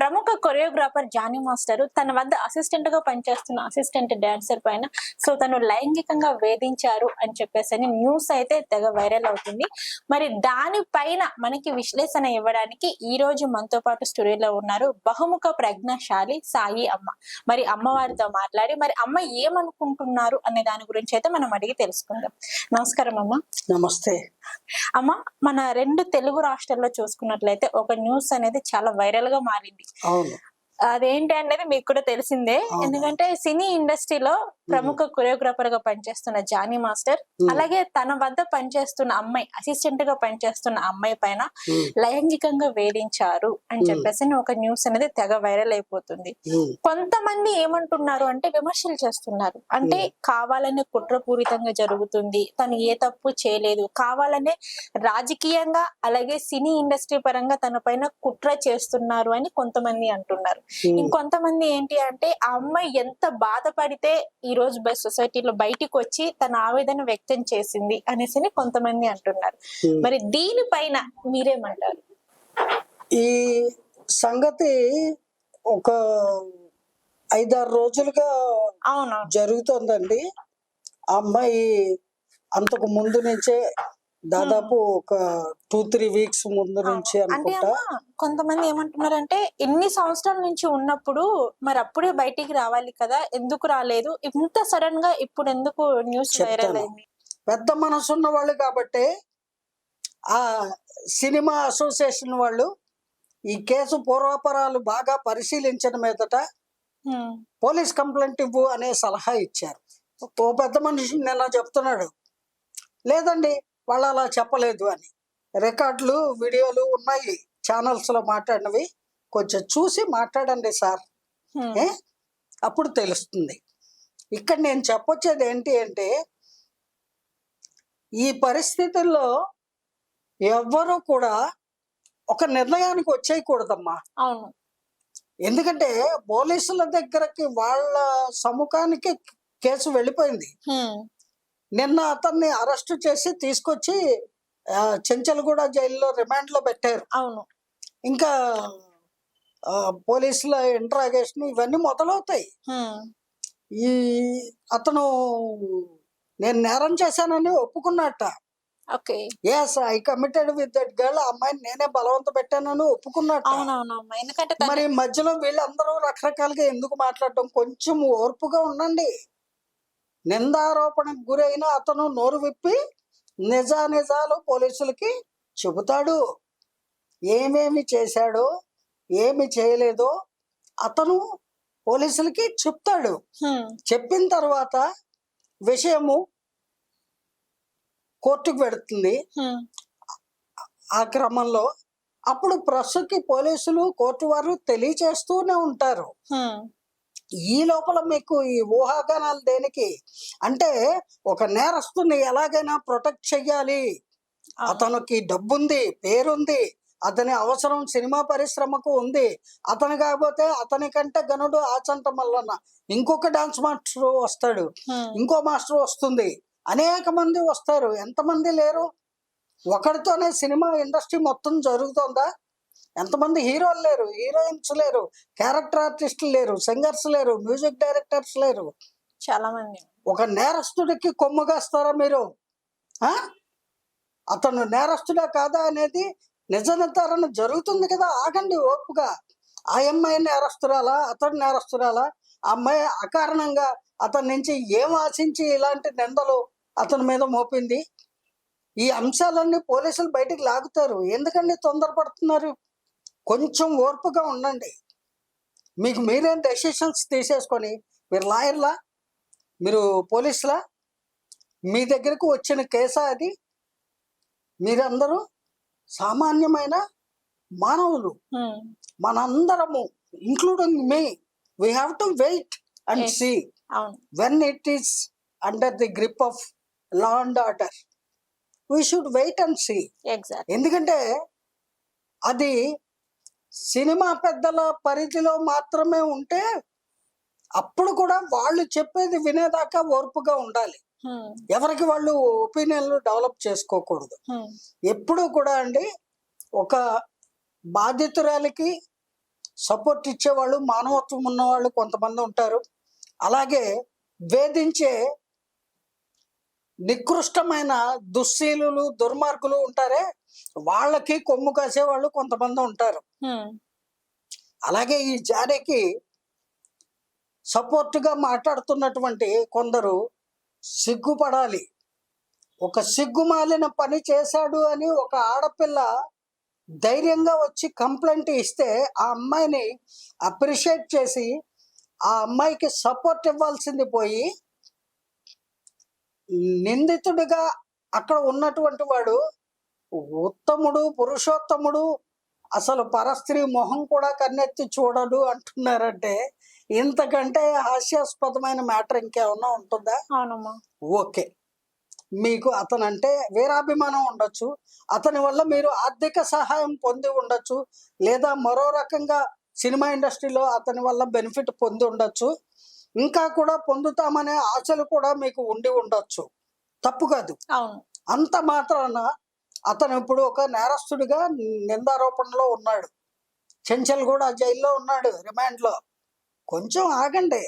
ప్రముఖ choreographer Johnny master తన వద్ద అసిస్టెంట్గా పనిచేస్తున్న అసిస్టెంట్ డాన్సర్ పైన. సో తను లైంగికంగా వేధించారు అని చెప్పేసి అని న్యూస్ అయితే తెగ వైరల్ అవుతుంది. మరి దానిపైన మనకి విశ్లేషణ ఇవ్వడానికి ఈ రోజు మనతో పాటు స్టూడియోలో ఉన్నారు బహుముఖ ప్రజ్ఞాశాలి సాయి అమ్మ. మరి అమ్మవారితో మాట్లాడి మరి అమ్మ ఏమనుకుంటున్నారు అనే దాని గురించి అయితే మనం అడిగి తెలుసుకుందాం. నమస్కారం అమ్మ. నమస్తే. అమ్మ మన రెండు తెలుగు రాష్ట్రాల్లో చూసుకున్నట్లయితే ఒక న్యూస్ అనేది చాలా వైరల్గా మారింది. అవును అదేంటి అనేది మీకు కూడా తెలిసిందే. ఎందుకంటే సినీ ఇండస్ట్రీలో ప్రముఖ కొరియోగ్రాఫర్గా పనిచేస్తున్న జానీ మాస్టర్ అలాగే తన వద్ద పనిచేస్తున్న అమ్మాయి అసిస్టెంట్గా పనిచేస్తున్న అమ్మాయి పైన లైంగికంగా వేధించారు అని. చెప్పేసి ఒక న్యూస్ అనేది తెగ వైరల్ అయిపోతుంది. కొంతమంది ఏమంటున్నారు అంటే విమర్శలు చేస్తున్నారు. అంటే కావాలనే కుట్రపూరితంగా జరుగుతుంది తను ఏ తప్పు చేయలేదు. కావాలనే రాజకీయంగా అలాగే సినీ ఇండస్ట్రీ పరంగా తన పైన కుట్ర చేస్తున్నారు అని కొంతమంది అంటున్నారు. ఇంకొంతమంది ఏంటి అంటే ఆ అమ్మాయి ఎంత బాధపడితే ఈ రోజు బై సొసైటీలో బయటికి వచ్చి తన ఆవేదన వ్యక్తం చేసింది అనేసి కొంతమంది అంటున్నారు. మరి దీనిపైన మీరేమంటారు? ఈ సంగతి ఒక ఐదారు రోజులుగా అవునవును. జరుగుతోందండి. ఆ అమ్మాయి అంతకు ముందు నుంచే దాదాపు ఒక టూ త్రీ వీక్స్ ముందు నుంచి అంటే అనుకుంటా. అమ్మా కొంతమంది ఏమంటున్నారంటే ఎన్ని సంవత్సరాల నుంచి ఉన్నప్పుడు మరి అప్పుడే బయటికి రావాలి కదా ఎందుకు రాలేదు? ఇంత సడన్గా ఇప్పుడు ఎందుకు న్యూస్ వైరల్ చెప్తాను. అయింది? పెద్ద మనసున్న వాళ్ళు కాబట్టి ఆ సినిమా అసోసియేషన్ వాళ్ళు ఈ కేసు పూర్వాపరాలు బాగా పరిశీలించిన మీదట హ్మ్. పోలీస్ కంప్లైంట్ ఇవ్వు అనే సలహా ఇచ్చారు. ఓ పెద్ద మనిషి నిన్న చెప్తున్నాడు? లేదండి వాళ్ళు అలా చెప్పలేదు అని. రికార్డులు వీడియోలు ఉన్నాయి. ఛానల్స్లో మాట్లాడినవి. కొంచెం చూసి మాట్లాడండి సార్. ఏ? అప్పుడు తెలుస్తుంది. ఇక్కడ నేను చెప్పొచ్చేది ఏంటి అంటే ఈ పరిస్థితుల్లో ఎవ్వరూ కూడా ఒక నిర్ణయానికి వచ్చేయకూడదమ్మా. అవును. ఎందుకంటే పోలీసుల దగ్గరకి వాళ్ళ సముఖానికి కేసు వెళ్ళిపోయింది. నిన్న అతన్ని అరెస్ట్ చేసి తీసుకొచ్చి చెంచల్గూడ జైల్లో రిమాండ్లో పెట్టారు. అవును. ఇంకా పోలీసుల ఇంట్రాగేషన్ ఇవన్నీ మొదలవుతాయి. ఈ అతను నేను నేరం చేశానని ఒప్పుకున్నట్ట. Okay. Yes I committed with that girl అమ్మాయిని నేనే బలవంత పెట్టానని ఒప్పుకున్నట్ట. అవునవునమ్మా ఎందుకంటే తను- మరి మధ్యలో వీళ్ళందరూ రకరకాలుగా ఎందుకు మాట్లాడటం కొంచెం ఓర్పుగా ఉండండి. నిందారోపణకు గురైన అతను నోరు విప్పి నిజానిజాలు పోలీసులకి చెబుతాడు ఏమేమి చేశాడో ఏమి చేయలేదో అతను పోలీసులకి చెప్తాడు. చెప్పిన తర్వాత విషయము కోర్టుకు పెడుతుంది. ఆ క్రమంలో అప్పుడు ప్రెస్కి పోలీసులు కోర్టు వారు తెలియచేస్తూనే ఉంటారు. ఈ లోపల మీకు ఈ ఊహాగానాలు దేనికి? అంటే ఒక నేరస్తుని ఎలాగైనా ప్రొటెక్ట్ చెయ్యాలి. అతనికి డబ్బుంది పేరుంది అతని అవసరం సినిమా పరిశ్రమకు ఉంది. అతను కాకపోతే అతని కంటే గనుడు ఆచంట మల్లన్న. ఇంకొక డాన్స్ మాస్టర్ వస్తాడు. ఇంకో మాస్టర్ వస్తుంది. అనేక మంది వస్తారు. ఎంతమంది లేరు? ఒకరితోనే సినిమా ఇండస్ట్రీ మొత్తం జరుగుతోందా? ఎంతమంది హీరోలు లేరు హీరోయిన్స్ లేరు క్యారెక్టర్ ఆర్టిస్టులు లేరు సింగర్స్ లేరు మ్యూజిక్ డైరెక్టర్స్ లేరు. చాలా మంది ఒక నేరస్తుడికి కొమ్ముగాస్తారా మీరు? ఆ? అతను నేరస్తుడా కాదా అనేది నిజ నిర్ధారణ జరుగుతుంది కదా ఆగండి ఓపుగా. ఆ అమ్మాయి నేరస్తురాలా అతడు నేరస్తురాలా? ఆ అమ్మాయి అకారణంగా అతని నుంచి ఏం ఆశించి ఇలాంటి నిందలు అతని మీద మోపింది? ఈ అంశాలన్నీ పోలీసులు బయటికి లాగుతారు. ఎందుకండి తొందరపడుతున్నారు? కొంచెం ఓర్పుగా ఉండండి. మీకు మీరేం డెసిషన్స్ తీసేసుకొని మీరు లాయర్లా మీరు పోలీసులా మీ దగ్గరకు వచ్చిన కేసా అది? మీరందరూ సామాన్యమైన మానవులు. మనందరము including me we have to wait and. See when it is under the grip of law and order we should wait and see exact ఎందుకంటే అది సినిమా పెద్దల పరిధిలో మాత్రమే ఉంటే అప్పుడు కూడా వాళ్ళు చెప్పేది వినేదాకా ఓర్పుగా ఉండాలి. ఎవరికి వాళ్ళు ఒపీనియన్లు డెవలప్ చేసుకోకూడదు. ఎప్పుడూ కూడా అండి ఒక బాధితురాలికి సపోర్ట్ ఇచ్చేవాళ్ళు మానవత్వం ఉన్నవాళ్ళు కొంతమంది ఉంటారు. అలాగే వేధించే నికృష్టమైన దుశ్శీలులు దుర్మార్గులు ఉంటారే వాళ్ళకి కొమ్ము కాసే వాళ్ళు కొంతమంది ఉంటారు. అలాగే ఈ జానకి సపోర్ట్గా మాట్లాడుతున్నటువంటి కొందరు సిగ్గుపడాలి ఒక సిగ్గుమాలిన పని చేశాడు అని ఒక ఆడపిల్ల ధైర్యంగా వచ్చి కంప్లైంట్ ఇస్తే ఆ అమ్మాయిని అప్రిషియేట్ చేసి ఆ అమ్మాయికి సపోర్ట్ ఇవ్వాల్సింది పోయి నిందితుడిగా అక్కడ ఉన్నటువంటి వాడు ఉత్తముడు పురుషోత్తముడు అసలు పరస్త్రీ మొహం కూడా కన్నెత్తి చూడడు అంటున్నారంటే ఇంతకంటే హాస్యాస్పదమైన మ్యాటర్ ఇంకేమన్నా ఉంటుందా? అవునమ్మా. ఓకే. మీకు అతనంటే వీరాభిమానం ఉండొచ్చు. అతని వల్ల మీరు ఆర్థిక సహాయం పొంది ఉండొచ్చు. లేదా మరో రకంగా సినిమా ఇండస్ట్రీలో అతని వల్ల బెనిఫిట్ పొంది ఉండొచ్చు. ఇంకా కూడా పొందుతామనే ఆశలు కూడా మీకు ఉండి ఉండొచ్చు. తప్పు కాదు. అవును. అంత మాత్రాన అతను ఇప్పుడు ఒక నేరస్తుడిగా నిందారోపణలో ఉన్నాడు. చెంచల్ కూడా జైల్లో ఉన్నాడు రిమాండ్లో. కొంచెం ఆగండి.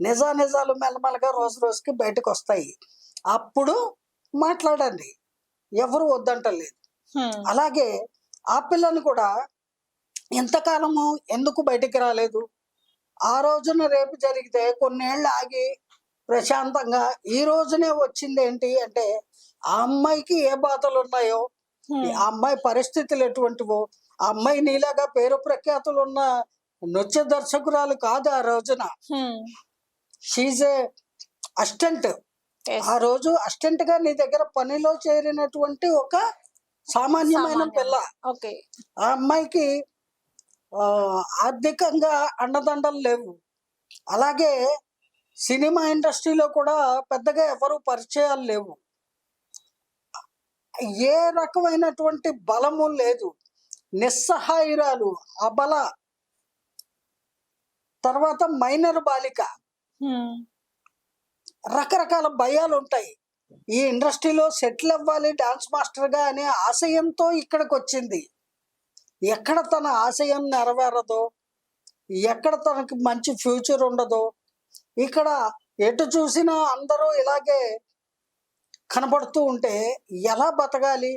నిజా నిజాలు మెల్లమెల్లగా రోజు రోజుకి బయటకు వస్తాయి. అప్పుడు మాట్లాడండి. ఎవరు వద్దంటలేదు. అలాగే ఆ పిల్లని కూడా ఎంతకాలము ఎందుకు బయటికి రాలేదు? ఆ రోజున రేపు జరిగితే కొన్నేళ్ళు ఆగి ప్రశాంతంగా ఈ రోజునే వచ్చింది ఏంటి అంటే ఆ అమ్మాయికి ఏ బాధలు ఉన్నాయో. ఆ అమ్మాయి పరిస్థితులు ఎటువంటివో ఆ అమ్మాయి నీలాగా పేరు ప్రఖ్యాతులు ఉన్న నృత్య దర్శకురాలు కాదు ఆ రోజున. She's Yes. ఆ రోజు అసిస్టెంట్గా నీ దగ్గర పనిలో చేరినటువంటి ఒక సామాన్యమైన సామాన్యం. పిల్ల ఓకే ఆ అమ్మాయికి ఆర్థికంగా అండదండలు లేవు అలాగే సినిమా ఇండస్ట్రీలో కూడా పెద్దగా ఎవరు పరిచయాలు లేవు. ఏ రకమైనటువంటి బలము లేదు. నిస్సహాయురాలు అబల తర్వాత మైనర్ బాలిక. రకరకాల భయాలు ఉంటాయి. ఈ ఇండస్ట్రీలో సెటిల్ అవ్వాలి డాన్స్ మాస్టర్గా అనే ఆశయంతో ఇక్కడికి వచ్చింది ఎక్కడ తన ఆశయం నెరవేరదో ఎక్కడ తనకి మంచి ఫ్యూచర్ ఉండదో ఇక్కడ ఎటు చూసినా అందరూ ఇలాగే కనబడుతూ ఉంటే ఎలా బతకాలి?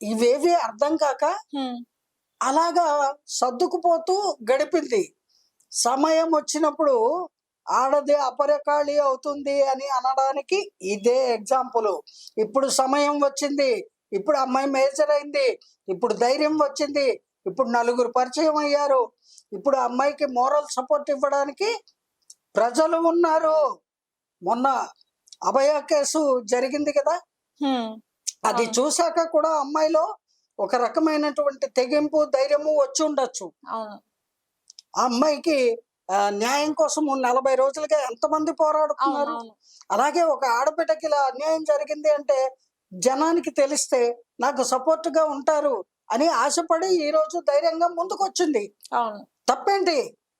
ఇవేవి అర్థం కాక. అలాగా సర్దుకుపోతూ గడిపింది. సమయం వచ్చినప్పుడు ఆడది అపరకాళి అవుతుంది అని అనడానికి ఇదే ఎగ్జాంపుల్. ఇప్పుడు సమయం వచ్చింది ఇప్పుడు అమ్మాయి మేజర్ అయింది ఇప్పుడు ధైర్యం వచ్చింది ఇప్పుడు నలుగురు పరిచయం అయ్యారు ఇప్పుడు అమ్మాయికి మోరల్ సపోర్ట్ ఇవ్వడానికి ప్రజలు ఉన్నారు. మొన్న అభయ కేసు జరిగింది కదా. అది. చూశాక కూడా అమ్మాయిలో ఒక రకమైనటువంటి తెగింపు ధైర్యము వచ్చి ఉండొచ్చు. ఆ అమ్మాయికి న్యాయం కోసం నలభై రోజులుగా ఎంతమంది పోరాడుతున్నారు? అలాగే ఒక ఆడబిడ్డకి ఇలా అన్యాయం జరిగింది అంటే జనానికి తెలిస్తే నాకు సపోర్ట్గా ఉంటారు అని ఆశపడి ఈ రోజు ధైర్యంగా ముందుకు వచ్చింది తప్పేంటి?